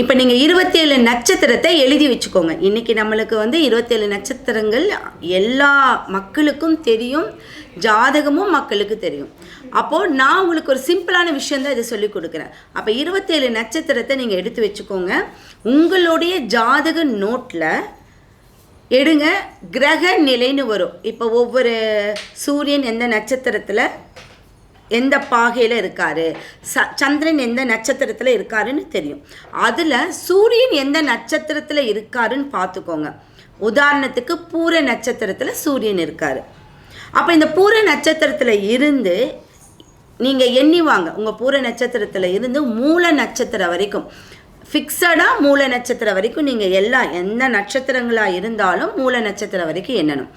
இப்போ நீங்கள் இருபத்தேழு நட்சத்திரத்தை எழுதி வச்சுக்கோங்க. இன்றைக்கி நம்மளுக்கு வந்து இருபத்தேழு நட்சத்திரங்கள் எல்லா மக்களுக்கும் தெரியும் ஜாதகமும் மக்களுக்கு தெரியும். அப்போது நான் உங்களுக்கு ஒரு சிம்பிளான விஷயந்தான் இதை சொல்லி கொடுக்குறேன். அப்போ இருபத்தேழு நட்சத்திரத்தை நீங்கள் எடுத்து வச்சுக்கோங்க. உங்களுடைய ஜாதக நோட்டில் எடுங்க கிரக நிலைன்னு வரும். இப்போ ஒவ்வொரு சூரியன் எந்த நட்சத்திரத்தில்? எந்த பாகையில் இருக்காரு? ச சந்திரன் எந்த நட்சத்திரத்தில் இருக்காருன்னு தெரியும். அதில் சூரியன் எந்த நட்சத்திரத்தில் இருக்காருன்னு பார்த்துக்கோங்க. உதாரணத்துக்கு பூர நட்சத்திரத்தில் சூரியன் இருக்கார். அப்போ இந்த பூர நட்சத்திரத்தில் இருந்து நீங்கள் எண்ணி வாங்க. உங்கள் பூர நட்சத்திரத்தில் இருந்து மூல நட்சத்திரம் வரைக்கும். ஃபிக்ஸடாக மூல நட்சத்திரம் வரைக்கும் நீங்கள் எல்லா எந்த நட்சத்திரங்களாக இருந்தாலும் மூல நட்சத்திரம் வரைக்கும் எண்ணணும்.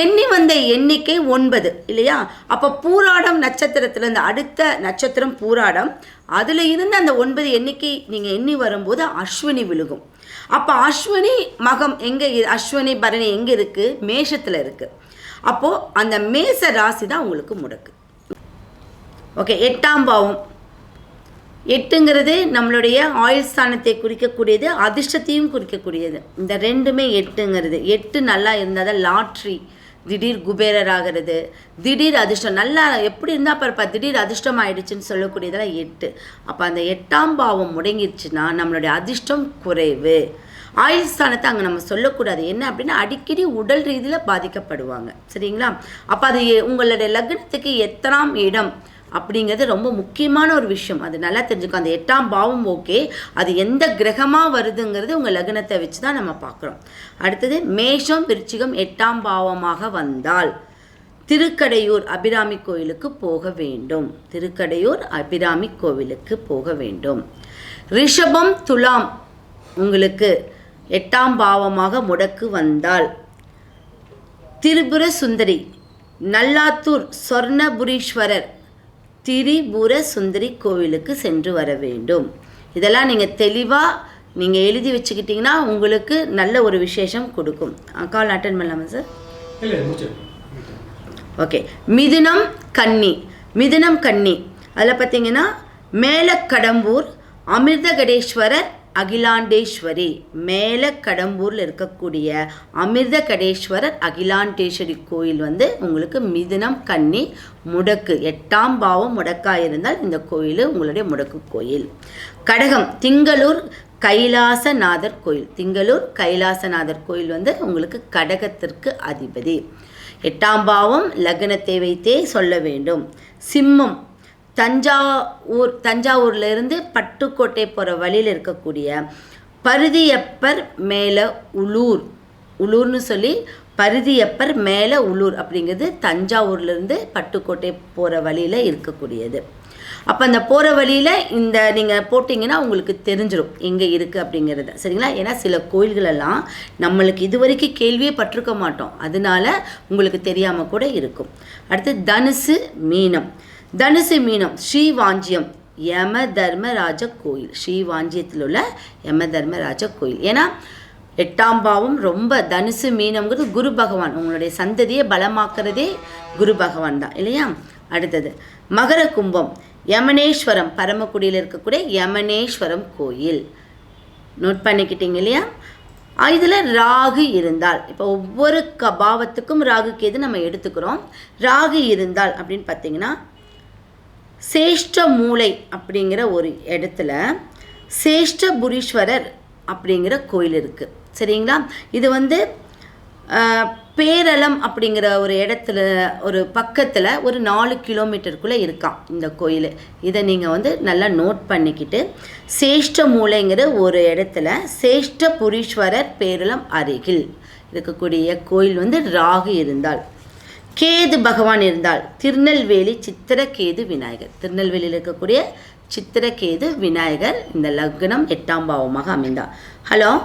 எண்ணி வந்த எண்ணிக்கை ஒன்பது இல்லையா? அப்போ பூராடம் நட்சத்திரத்துலேருந்து அடுத்த நட்சத்திரம் பூராடம். அதில் இருந்து அந்த ஒன்பது எண்ணிக்கை நீங்கள் எண்ணி வரும்போது அஸ்வினி விழுகும். அப்போ அஸ்வினி மகம் எங்கே அஸ்வினி பரணி எங்கே இருக்குது மேஷத்தில் இருக்குது அப்போது அந்த மேச ராசி தான் உங்களுக்கு முடக்கு. ஓகே எட்டாம் பாவம். எட்டுங்கிறது நம்மளுடைய ஆயுள் ஸ்தானத்தை குறிக்கக்கூடியது அதிர்ஷ்டத்தையும் குறிக்கக்கூடியது. இந்த ரெண்டுமே எட்டுங்கிறது. எட்டு நல்லா இருந்தால் தான் லாட்ரி திடீர் குபேரர் ஆகிறது திடீர் அதிர்ஷ்டம். நல்லா எப்படி இருந்தால் பாருப்பா திடீர் அதிர்ஷ்டம் ஆயிடுச்சுன்னு சொல்லக்கூடியதெல்லாம் எட்டு. அப்போ அந்த எட்டாம் பாவம் முடங்கிடுச்சுன்னா நம்மளுடைய அதிர்ஷ்டம் குறைவு. ஆயுள் ஸ்தானத்தை அங்கே நம்ம சொல்லக்கூடாது. என்ன அப்படின்னா அடிக்கடி உடல் ரீதியில் பாதிக்கப்படுவாங்க. சரிங்களா? அப்போ அது எ- உங்களுடைய லக்னத்துக்கு எத்தனாம் இடம்? அப்படிங்கிறது ரொம்ப முக்கியமான ஒரு விஷயம். அது நல்லா தெரிஞ்சுக்கும் அந்த எட்டாம் பாவம் ஓகே. அது எந்த கிரகமாக வருதுங்கிறது உங்கள் லக்னத்தை வச்சு தான் நம்ம பார்க்குறோம். அடுத்தது மேஷம் விருச்சிகம் எட்டாம் பாவமாக வந்தால் திருக்கடையூர் அபிராமி கோயிலுக்கு போக வேண்டும். திருக்கடையூர் அபிராமி கோவிலுக்கு போக வேண்டும். ரிஷபம் துலாம் உங்களுக்கு எட்டாம் பாவமாக முடக்கு வந்தால் திரிபுர சுந்தரி நல்லாத்தூர் சொர்ணபுரீஸ்வரர் திரிபுர சுந்தரி கோவிலுக்கு சென்று வர வேண்டும். இதெல்லாம் நீங்கள் தெளிவாக நீங்கள் எழுதி வச்சுக்கிட்டிங்கன்னா உங்களுக்கு நல்ல ஒரு விசேஷம் கொடுக்கும். கால் அட்டன் பண்ணலாமா சார் ஓகே மிதுனம் கன்னி. மிதுனம் கன்னி. அதில் பார்த்தீங்கன்னா மேலக்கடம்பூர் அமிர்தகடேஸ்வரர் அகிலாண்டேஸ்வரி மேலக்கடம்பூரில் இருக்கக்கூடிய அமிர்தகடேஸ்வரர் அகிலாண்டேஸ்வரி கோயில் வந்து உங்களுக்கு மிதுனம் கன்னி முடக்கு எட்டாம் பாவம் முடக்காக இருந்தால் இந்த கோயில் உங்களுடைய முடக்கு கோயில். கடகம் திங்களூர் கைலாசநாதர் கோயில். திங்களூர் கைலாசநாதர் கோயில் வந்து உங்களுக்கு கடகத்திற்கு அதிபதி. எட்டாம் பாவம் லக்னத்தை வைத்தே சொல்ல வேண்டும். சிம்மம் தஞ்சாவூர் தஞ்சாவூர்லேருந்து பட்டுக்கோட்டை போகிற வழியில் இருக்கக்கூடிய பருதியப்பர் மேலே உளூர் உளூர்னு சொல்லி பருதியப்பர் மேலே உளூர் அப்படிங்கிறது தஞ்சாவூர்லேருந்து பட்டுக்கோட்டை போகிற வழியில் இருக்கக்கூடியது. அப்போ அந்த போகிற வழியில் இந்த நீங்கள் போட்டிங்கன்னா உங்களுக்கு தெரிஞ்சிடும் எங்கே இருக்குது அப்படிங்கிறது. சரிங்களா? ஏன்னா சில கோயில்களெல்லாம் நம்மளுக்கு இது வரைக்கும் கேள்வியே பட்டிருக்க மாட்டோம். அதனால உங்களுக்கு தெரியாமல் கூட இருக்கும். அடுத்து தனுசு மீனம். தனுசு மீனம் ஸ்ரீவாஞ்சியம் யம தர்மராஜ கோயில். ஸ்ரீவாஞ்சியத்தில் உள்ள யம தர்மராஜ கோயில். ஏன்னா எட்டாம் பாவம் ரொம்ப தனுசு மீனம்ங்கிறது குரு பகவான். உங்களுடைய சந்ததியை பலமாக்குறதே குரு பகவான் தான் இல்லையா? அடுத்தது மகர கும்பம் யமனேஸ்வரம் பரமக்குடியில் இருக்கக்கூடிய யமனேஸ்வரம் கோயில். நோட் பண்ணிக்கிட்டீங்க இல்லையா? இதில் ராகு இருந்தால் இப்போ ஒவ்வொரு கபாவத்துக்கும் ராகு கேது நம்ம எடுத்துக்கிறோம். ராகு இருந்தால் அப்படின்னு பார்த்தீங்கன்னா சேஷ்ட மூலை அப்படிங்கிற ஒரு இடத்துல சேஷ்டபுரீஸ்வரர் அப்படிங்கிற கோயில் இருக்குது சரிங்களா? இது வந்து பேரளம் அப்படிங்கிற ஒரு இடத்துல ஒரு பக்கத்தில் ஒரு நாலு கிலோமீட்டருக்குள்ளே இருக்கான் இந்த கோயில். இதை நீங்கள் வந்து நல்லா நோட் பண்ணிக்கிட்டு சேஷ்ட மூலைங்கிற ஒரு இடத்துல சேஷ்டபுரீஸ்வரர் பேரளம் அருகில் இருக்கக்கூடிய கோயில் வந்து ராகு இருந்தால். கேது பகவான் இருந்தால் திருநெல்வேலி சித்திரகேது விநாயகர். திருநெல்வேலியில் இருக்கக்கூடிய சித்திரகேது விநாயகர் இந்த லக்னம் எட்டாம் பாவமாக அமைந்தார். ஹலோ?